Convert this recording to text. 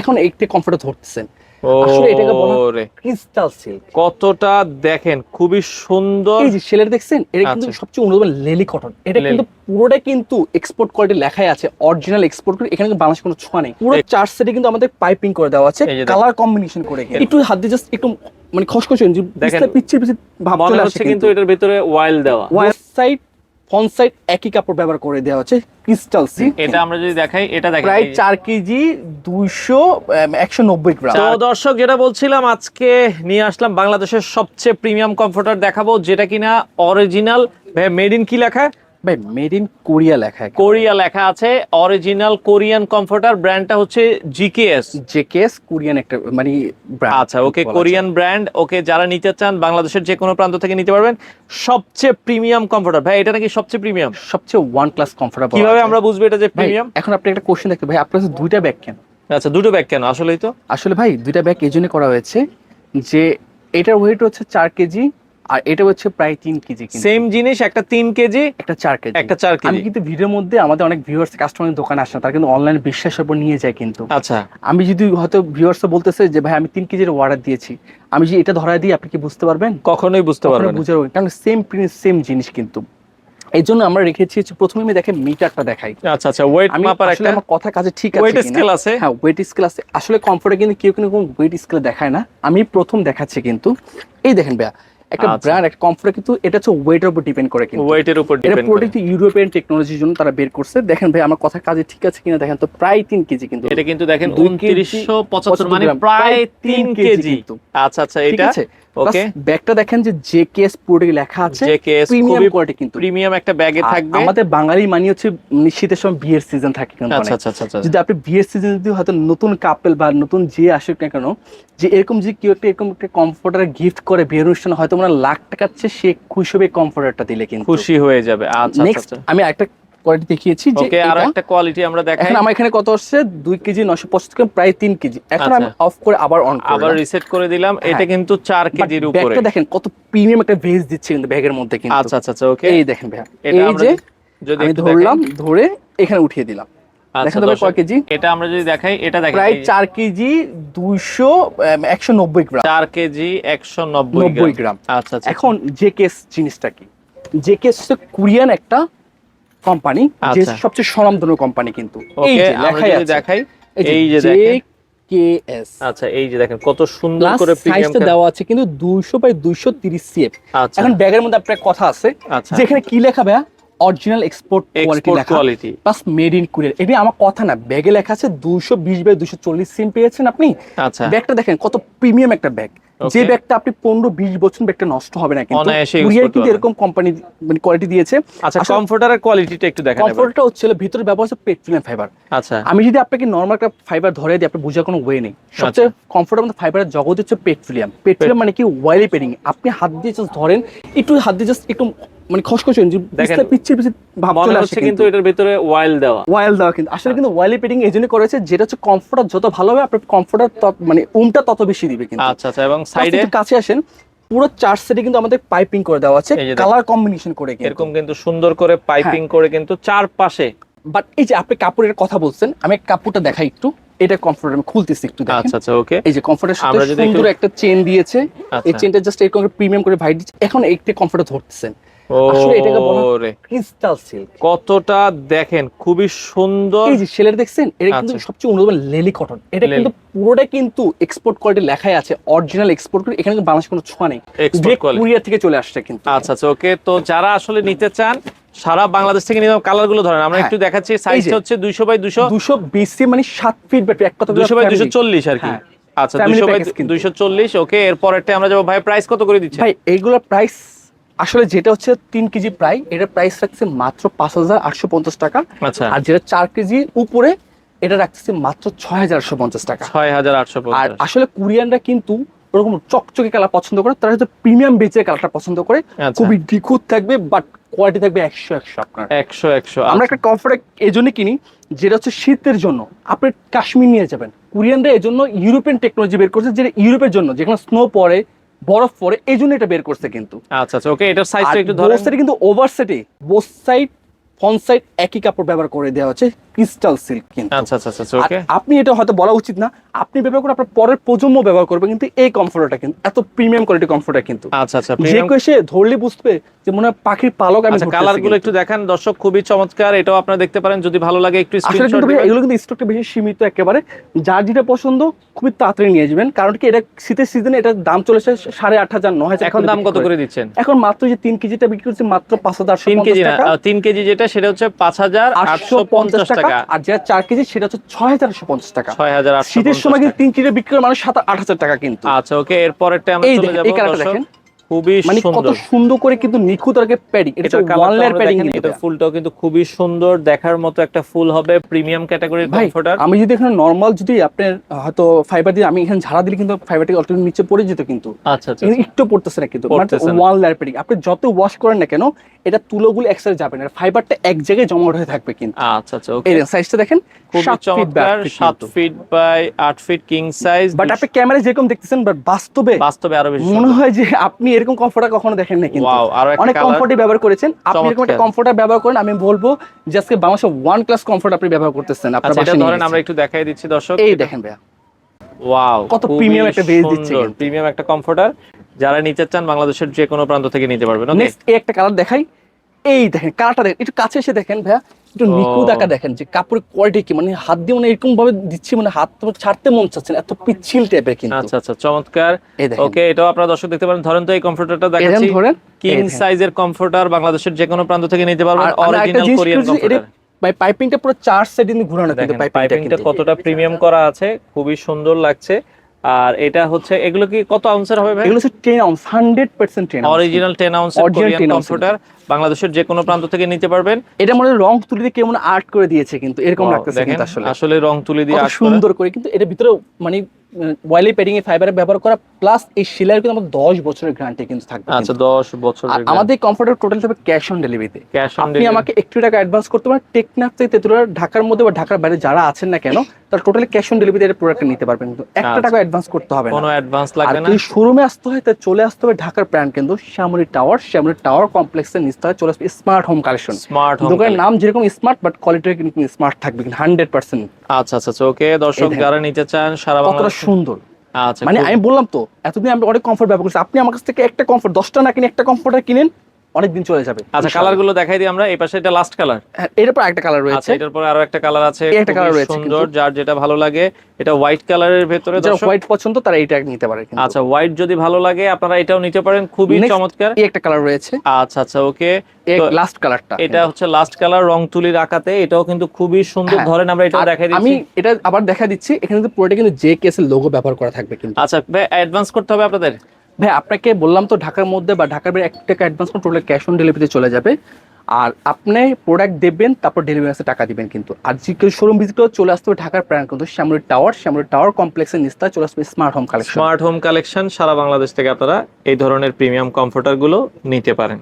এখন একটি কমফোর্টে ধরতেছেন। আসলে এটাকে বলা ক্রিস্টাল সিল্ক কতটা দেখেন খুবই সুন্দর। এই যে সেলের দেখছেন? এটা কিন্তু আচ্ছা। সবচেয়ে উন্নত লেলি কটন এটা কিন্তু পুরোটা কিন্তু এক্সপোর্ট কোয়ালিটি লেখাই আছে অরিজিনাল এক্সপোর্ট করে এখানে কিন্তু বাংলাদেশ কোনো ছোঁয়া নেই। পুরো চার সেটে কিন্তু আমাদের পাইপিং করে দেওয়া আছে। কালার কম্বিনেশন করে একটু হাত দিয়ে জাস্ট একটু মানে খসখসে দেখেন। পিচ্ছি পিচ্ছি ভাব চলে আসে হচ্ছে কিন্তু। এটার ভিতরে ওয়াইল দেওয়া। ওয়াইড সাইড ফ্রন্ট সাইড একই কাপড় ব্যবহার করে দেওয়া হচ্ছে ক্রিস্টাল সিল্ক এটা আমরা যদি দেখাই এটা দেখেন প্রায় এই যে- চার কেজি দুইশো একশো নব্বই গ্রাম। তো দর্শক যেটা বলছিলাম আজকে নিয়ে আসলাম বাংলাদেশের সবচেয়ে প্রিমিয়াম কমফোর্টার দেখাবো যেটা কিনা অরিজিনাল মেড ইন কি লেখা? ভাই মেড ইন কোরিয়া লেখা কোরিয়া লেখা আছে অরিজিনাল কোরিয়ান কমফোর্টার ব্র্যান্ডটা হচ্ছে জিকেএস জেকেএস কোরিয়ান একটা মানে আচ্ছা ওকে কোরিয়ান ব্র্যান্ড ওকে যারা নিতে চান বাংলাদেশের যে কোনো প্রান্ত থেকে নিতে পারবেন। সবচেয়ে প্রিমিয়াম কমফোর্টার ভাই এটা নাকি সবচেয়ে প্রিমিয়াম সবচেয়ে ওয়ান ক্লাস কমফোর্টেবল কীভাবে আমরা বুঝব এটা যে প্রিমিয়াম এখন আপনি একটা কোশ্চেন দেখতে ভাই আপনার দুইটা ব্যাগ কেন? আচ্ছা দুটো ব্যাগ কেন? আসলেই তো। আসলে ভাই দুইটা ব্যাগ এই জন্য করা হয়েছে যে এটার ওয়েট হচ্ছে চার কেজি আর এটা হচ্ছে প্রায় তিন কেজি সেম জিনিস একটা তিন কেজি একটা চার কেজি। একটা চার আমি কেজি কিন্তু ভিডিওর মধ্যে আমাদের অনেক ভিউয়ার্স কাস্টমার দোকানে আসে তারা কিন্তু অনলাইনে বিশ্বাসের উপর নিয়ে যায় কিন্তু। আচ্ছা। আমি যদি হয়তো ভিউয়ার্স বলতেছে যে ভাই আমি তিন কেজির অর্ডার দিয়েছি। আমি যদি এটা ধরা দিই আপনি কি বুঝতে পারবেন? কখনোই বুঝতে পারবেন না। বুঝার কারণ সেম প্রিন্ট সেম জিনিস কিন্তু। এই জন্য আমরা রেখেছি প্রথমে আমি দেখে মিটারটা দেখাই। আচ্ছা আচ্ছা ওয়েট আমি মাপার আসলে একটা আমার কথা কাজে ঠিক আছে ওয়েট স্কেল আছে? হ্যাঁ ওয়েট স্কেল আছে। আসলে কমফোর্টে কিন্তু কেউ কিন্তু কোনো ওয়েট স্কেল দেখায় না। আমি প্রথম দেখাচ্ছি কিন্তু। এই দেখেন ভাইয়া একটা আচ্ছা। ব্র্যান্ড একটা কমফোর্ট কিন্তু এটা হচ্ছে ওয়েটের উপর ডিপেন্ড করে কিন্তু। ওয়েটের উপর এটা ডিপেন্ড করে। কিন্তু ইউরোপিয়ান টেকনোলজির জন্য তারা বের করছে। দেখেন ভাই আমার কথা কাজে ঠিক আছে কিনা দেখেন তো প্রায় তিন কেজি কিন্তু। এটা কিন্তু দেখেন দুই কেজি, উনত্রিশশো পঁচাত্তর মানে প্রায় তিন কেজি। কিন্তু। আচ্ছা আচ্ছা এটা ওকে ব্যাগটা দেখেন যে পুরোটাই লেখা আছে। প্রিমিয়াম কোয়ালিটি কিন্তু। প্রিমিয়াম একটা ব্যাগে থাকবে। আমাদের বাঙালি মানি হচ্ছে শীতের সময় বিয়ের সিজন থাকে কিন্তু আচ্ছা আচ্ছা আচ্ছা আচ্ছা। যদি আপনি বিয়ের সিজন যদি হয়তো নতুন কাপেল বা নতুন যে আসুক না কেন যে এরকম যে কেউ একটা এরকম একটা কমফোর্টার গিফট করে বিয়ের অনুষ্ঠানে হয়তো আমরা লাখ চেয়ে সে খুশি হবে কমফোর্টারটা দিলে কিন্তু। খুশি হয়ে যাবে। আচ্ছা আচ্ছা নেক্সট আচ্ছা। আমি একটা কোয়ালিটি দেখিয়েছি যে আর একটা কোয়ালিটি আমরা দেখাই। এখন আমার এখানে কত আসছে? দুই কেজি নশো পঁচাত্তর গ্রাম প্রায় তিন কেজি। এখন আমি আচ্ছা। অফ করে আবার অন আবার রিসেট করে দিলাম। এটা হ্যাঁ। কিন্তু চার কেজির উপরে। ব্যাগটা দেখেন কত প্রিমিয়াম একটা ভেজ দিচ্ছে কিন্তু ব্যাগের মধ্যে কিন্তু। আচ্ছা আচ্ছা আচ্ছা ওকে এই দেখেন এটা এই আমরা যে যদি আমি ধরলাম ধরে এখানে উঠিয়ে দিলাম। আচ্ছা, দেখেন তো ভাই দর্শক, কয় কেজি? এটা আমরা যদি দেখাই এটা দেখেন প্রায় এই যে চার কেজি দুইশো একশো নব্বই গ্রাম। চার কেজি একশো নব্বই নব্বই গ্রাম। গ্রাম। আচ্ছা আচ্ছা। এখন যে কেস জিনিসটা কি? যে কেস হচ্ছে একটা কোম্পানি যে আচ্ছা। সবচেয়ে স্বনামধন্য কোম্পানি কিন্তু। এই যে লেখাই আছে। দেখাই এই যে দেখেন। আচ্ছা এই যে দেখেন কত সুন্দর করে সাইজটা দেওয়া আছে কিন্তু দুইশো বাই দুইশো তিরিশ সিএফ আচ্ছা। এখন ব্যাগের মধ্যে আপনার কথা আছে। আচ্ছা। যেখানে কি লেখা ভাইয়া? অরিজিনাল এক্সপোর্ট কোয়ালিটি লেখা প্লাস মেড ইন কোরিয়ার এটা আমার কথা না ব্যাগে লেখা আছে দুইশো বিশ বাই দুইশো চল্লিশ সিম পেয়েছেন আপনি। আচ্ছা। ব্যাগটা দেখেন কত প্রিমিয়াম একটা ব্যাগ। যে ব্যাগটা আপনি পনেরো বিশ বছর ব্যাগটা নষ্ট হবে না কিন্তু কুরিয়ার কিন্তু এরকম কোম্পানি মানে কোয়ালিটি দিয়েছে। আচ্ছা কমফোর্টারের কোয়ালিটিটা একটু দেখেন। কমফোর্টটা হচ্ছে ভিতরে ব্যবহার হচ্ছে পেট্রোলিয়াম ফাইবার আচ্ছা। আমি যদি আপনাকে নর্মাল একটা ফাইবার ধরে দিই আপনি বোঝার কোনো ওয়ে নেই। সবচেয়ে কমফোর্টেবল ফাইবারের জগৎ হচ্ছে পেট্রোলিয়াম পেট্রোলিয়াম মানে কি ওয়াইলি পেরিং আপনি হাত দিয়ে জাস্ট ধরেন একটু হাত দিয়ে জাস্ট একটু মানে খসখসে দেখেন, পিচ্ছি পিচ্ছি ভাব চলে আসে কিন্তু এটার ভিতরে ওয়াইল দেওয়া। ওয়াইল দেওয়া কিন্তু। আসলে কিন্তু ওয়াইলি পেটিং এই জন্য করেছে যেটা হচ্ছে কমফোর্টার যত ভালো হবে আপনার কমফোর্টার মানে উমটা তত বেশি দিবে কিন্তু। আচ্ছা আচ্ছা এবং সাইডে কাছে আসেন পুরো চার সেটে কিন্তু আমাদের পাইপিং করে দেওয়া আছে। কালার কম্বিনেশন করে এরকম কিন্তু সুন্দর করে পাইপিং হ্যাঁ। করে কিন্তু চারপাশে। বাট এই যে আপনি কাপড়ের কথা বলছেন আমি কাপড়টা দেখাই একটু। এটা কমফোর্ট আমি খুলতেছি একটু আচ্ছা আচ্ছা ওকে এই যে কমফোর্টের সাথে সুন্দর একটা চেন দিয়েছে এই আচ্ছা। চেনটা জাস্ট এরকম প্রিমিয়াম করে ভাই দিচ্ছে। এখন একটা কমফোর্টে ধরতেছেন। আসলে এটাকে বলা ক্রিস্টাল সিল্ক কতটা দেখেন খুবই সুন্দর। এই যে সেলের দেখছেন এটা কিন্তু আচ্ছা। সবচেয়ে উন্নত লেলি কটন এটা কিন্তু পুরোটা কিন্তু এক্সপোর্ট কোয়ালিটি লেখাই আছে অরিজিনাল এক্সপোর্ট করে এখানে কিন্তু বাংলাদেশ কোনো ছোঁয়া নেই। কুরিয়ার থেকে চলে আসছে কিন্তু। আচ্ছা আচ্ছা ওকে। তো যারা আসলে নিতে চান সারা বাংলাদেশ থেকে নিতে কালারগুলো ধরেন। আমরা হ্যাঁ। একটু দেখাচ্ছি সাইজটা হচ্ছে দুইশো বাই দুশো দুশো বিসি মানে সাত ফিট ব্যাপী এক কথা দুইশো বাই দুইশো চল্লিশ আর কি। হ্যাঁ। আচ্ছা Family দুইশো বাই package কিন্তু। দুইশো চল্লিশ ওকে। এরপরেরটা আমরা যাব ভাই প্রাইস কত করে দিচ্ছে ভাই এইগুলোর প্রাইস আসলে যেটা হচ্ছে তিন কেজি প্রায় এটার প্রাইস রাখছে মাত্র পাঁচ হাজার আটশো পঞ্চাশ টাকা। আচ্ছা। আর যেটা চার কেজির উপরে এটা রাখছে মাত্র ছয় হাজার আটশো পঞ্চাশ টাকা। ছয় হাজার আটশো আর আসলে কোরিয়ানরা কিন্তু ওরকম চকচকে কালার পছন্দ করে তারা হয়তো প্রিমিয়াম বেচের কালারটা পছন্দ করে। আচ্ছা। খুবই নিখুঁত থাকবে বাট কোয়ালিটি থাকবে একশো একশো আপনার। একশো একশো আমরা আচ্ছা। একটা কমফোর্ট এই জন্য কিনি যেটা হচ্ছে শীতের জন্য। আপনি কাশ্মীর নিয়ে যাবেন। কোরিয়ানরা এই জন্য ইউরোপিয়ান টেকনোলজি বের করছে যেটা ইউরোপের জন্য যেখানে স্নো পড়ে বরফ পরে এই জন্য এটা বের করছে কিন্তু। আচ্ছা আচ্ছা ওকে এটার সাইজটা একটু ধরেন। কিন্তু ওভার সেটে বোথ সাইড ফ্রন্ট সাইড একই কাপড় ব্যবহার করে দেওয়া হচ্ছে ক্রিস্টাল সিল্ক কিন্তু। আচ্ছা আচ্ছা আচ্ছা ওকে আপনি এটা হয়তো বলা উচিত না। আপনি ব্যবহার করে আপনার পরের প্রজন্ম ব্যবহার করবে কিন্তু এই কমফোর্টারটা কিন্তু এত প্রিমিয়াম কোয়ালিটি কমফোর্টার কিন্তু। আচ্ছা আচ্ছা যে কেউ এসে ধরলে বুঝবে যে মনে হয় পাখির পালক আমি আচ্ছা কালারগুলো একটু দেখান। দর্শক খুবই চমৎকার। এটাও আপনারা দেখতে পারেন যদি ভালো লাগে একটু আসলে স্ক্রিনশট কিন্তু এগুলো কিন্তু স্টকটা বেশি সীমিত একেবারে। যার যেটা পছন্দ খুবই তাড়াতাড়ি নিয়ে যাবেন কারণ কি এটা শীতের সিজনে এটার দাম চলেছে সাড়ে আট হাজার নয় হাজার এখন দাম কত করে। দিচ্ছেন? এখন মাত্র যে তিন কেজিটা বিক্রি করছে মাত্র পাঁচ হাজার তিন কেজি তিন কেজি যেটা সেটা হচ্ছে পাঁচ হাজার আটশো পঞ্চাশ টাকা। আর যেটা চার কেজি সেটা হচ্ছে ছয় হাজার আটশো পঞ্চাশ টাকা। ছয় হাজার আটশো শীতের সময় কিন্তু তিন কেজি বিক্রি করে মানুষ সাত আট হাজার টাকা কিন্তু। আচ্ছা ওকে এরপরেরটা আমরা চলে যাব দেখেন। খুবই মানে কত সুন্দর। করে কিন্তু নিখুঁত প্যাডিং। এটা প্যাডিং এটার ফুলটাও কিন্তু খুবই সুন্দর দেখার মতো একটা ফুল হবে প্রিমিয়াম ক্যাটাগরির কমফোর্টার আমি যদি এখানে নর্মাল যদি আপনার হয়তো ফাইবার দিয়ে আমি এখানে ঝাড়া দিলে কিন্তু ফাইবারটি অলরেডি নিচে পড়ে যেত কিন্তু। আচ্ছা আচ্ছা একটু পড়তেছে না কিন্তু ওয়ান লেয়ার প্যাডিং আপনি যত ওয়াশ করেন না কেন এটা তুলোগুলো একসাথে যাবে না ফাইবারটা এক জায়গায় জমা হয়ে থাকবে কিন্তু। আচ্ছা আচ্ছা ওকে এই সাইজটা দেখেন ফিট চমৎকার সাত ফিট বাই আট ফিট কিং সাইজ বাট আপনি ক্যামেরায় যেরকম দেখতেছেন বাট বাস্তবে বাস্তবে আরও বেশি মনে হয় যে আপনি এরকম কমফোর্টার কখনো দেখেন না কিন্তু। অনেক কমফোর্টই ব্যবহার করেছেন। আপনি এরকম একটা কমফোর্টার ব্যবহার করেন আমি বলব যে আজকে বাংলাদেশে ওয়ান ক্লাস কমফোর্ট আপনি ব্যবহার করতেছেন আপনার আচ্ছা বাসায় ধরেন আমরা একটু দেখাই দিচ্ছি দর্শক। এই দেখেন ভাইয়া। ওয়াও কত প্রিমিয়াম একটা base দিচ্ছে প্রিমিয়াম একটা কমফোর্টার যারা নিতে চান বাংলাদেশের যে কোনো প্রান্ত থেকে নিতে পারবেন নেক্সট এই একটা কালার দেখাই। এই দেখেন কালারটা দেখেন একটু কাছে এসে দেখেন ভাইয়া একটু। নিখুঁত আঁকা দেখেন যে কাপড়ের কোয়ালিটি কি মানে হাত দিয়ে মানে এরকম ভাবে দিচ্ছি মানে হাত তো ছাড়তে মন চাচ্ছে না এত পিচ্ছিল টাইপের কিন্তু। আচ্ছা আচ্ছা চমৎকার। ওকে এটাও আপনারা দর্শক দেখতে পারেন ধরেন তো এই কমফোর্টারটা দেখাচ্ছি। ধরেন। কিং সাইজের কমফোর্টার বাংলাদেশের যে কোনো প্রান্ত থেকে নিতে পারবেন অরিজিনাল কোরিয়ান কমফোর্টার ভাই পাইপিংটা পুরো চার সাইডে ঘুরানো কিন্তু পাইপিংটা কতটা প্রিমিয়াম করা আছে খুবই সুন্দর লাগছে। আর এটা হচ্ছে এগুলো কি কত আউন্সের হবে ভাই? এগুলো হচ্ছে ten ounce hundred percent ten original ten আউন্সের Korean 10 comforter বাংলাদেশের যে কোনো প্রান্ত থেকে নিতে পারবেন। এটা মনে রং তুলি দিয়ে কেমন আর্ট করে দিয়েছে কিন্তু এরকম লাগতেছে কিন্তু আসলে। আসলে রং তুলি দিয়ে করা। সুন্দর করে কিন্তু এটার ভিতরে মানে ওয়াইলি প্যাডিং এর ফাইবারে ব্যবহার করা প্লাস এই সেলাইয়ের কিন্তু আমার দশ বছরের গ্যারান্টি কিন্তু থাকবে আচ্ছা কিন্তু। দশ বছর আর আমাদের কমফোর্টের টোটাল থাকবে ক্যাশ অন ডেলিভারিতে ক্যাশ অন আপনি আমাকে একটু টাকা অ্যাডভান্স করতে পারেন টেকনাফ থেকে তেতুলিয়া ঢাকার মধ্যে বা ঢাকার বাইরে যারা আছেন না কেন তারা টোটালি ক্যাশ অন ডেলিভারিতে এর প্রোডাক্ট নিতে পারবেন। কিন্তু একটা আচ্ছা। টাকা অ্যাডভান্স করতে হবে কোনো অ্যাডভান্স লাগবে না? যদি শোরুমে আসতে হয় তাহলে চলে আসতে হবে ঢাকার ব্র্যান্ড কিন্তু শ্যামলী টাওয়ার শ্যামলী টাওয়ার কমপ্লেক্সের নিচতলায় চলে আসবে smart home collection smart home দোকানের নাম যেরকম স্মার্ট বাট কোয়ালিটি কিন্তু স্মার্ট থাকবে কিন্তু হান্ড্রেড পার্সেন্ট আচ্ছা আচ্ছা ওকে দর্শক যারা নিতে চান সারা বাংলাদেশ সুন্দর। আচ্ছা মানে আমি বললাম তো এতদিন আমি অনেক কমফোর্ট ব্যবহার করছি। আপনি আমার কাছ থেকে একটা কমফোর্ট দশটা না কিনে একটা কমফোর্টার কিনেন? অনেক দিন চলে যাবে। আচ্ছা কালারগুলো দেখাই দিই আমরা। এই পাশে এটা লাস্ট কালারের উপর একটা কালার রয়েছে। আচ্ছা এটার পরে আরও একটা কালার আছে। একটা colour রয়েছে সুন্দর যার যেটা ভালো লাগে। এটা হোয়াইট কালারের ভেতরে যারা হোয়াইট পছন্দ তারা এইটা নিতে পারে কিন্তু। আচ্ছা হোয়াইট যদি ভালো লাগে আপনারা এটাও নিতে পারেন। খুবই চমৎকার। এই একটা কালার রয়েছে। আচ্ছা আচ্ছা ওকে লাস্ট কালারটা এটা হচ্ছে লাস্ট কালার রং তুলির আকাতে। এটাও কিন্তু খুবই সুন্দর। হ্যাঁ। ধরেন আমরা এটা দেখাই আমি দিচ্ছি এটা আবার দেখা দিচ্ছি। এখানে কিন্তু পুরোটা কিন্তু জে কেসের লোগো ব্যবহার করা থাকবে কিন্তু। আচ্ছা ভাই অ্যাডভান্স করতে হবে আপনাদের? ভাই, আপনাকে বললাম তো ঢাকার মধ্যে বা ঢাকার বাইরে এক টাকা অ্যাডভান্স করুন টোটাল ক্যাশ অন ডেলিভারিতে চলে যাবে। আর আপনি প্রোডাক্ট দেবেন, তারপর ডেলিভারি আসতে টাকা দিবেন কিন্তু। আর যে কেউ শোরুম ভিজিট চলে আসতে হবে ঢাকার প্রাণ কিন্তু শ্যামলী টাওয়ার শ্যামলী টাওয়ার কমপ্লেক্সের নিস্তায় চলে আসবে smart home collection smart home collection সারা বাংলাদেশ থেকে আপনারা এই ধরনের প্রিমিয়াম কমফোর্টারগুলো নিতে পারেন।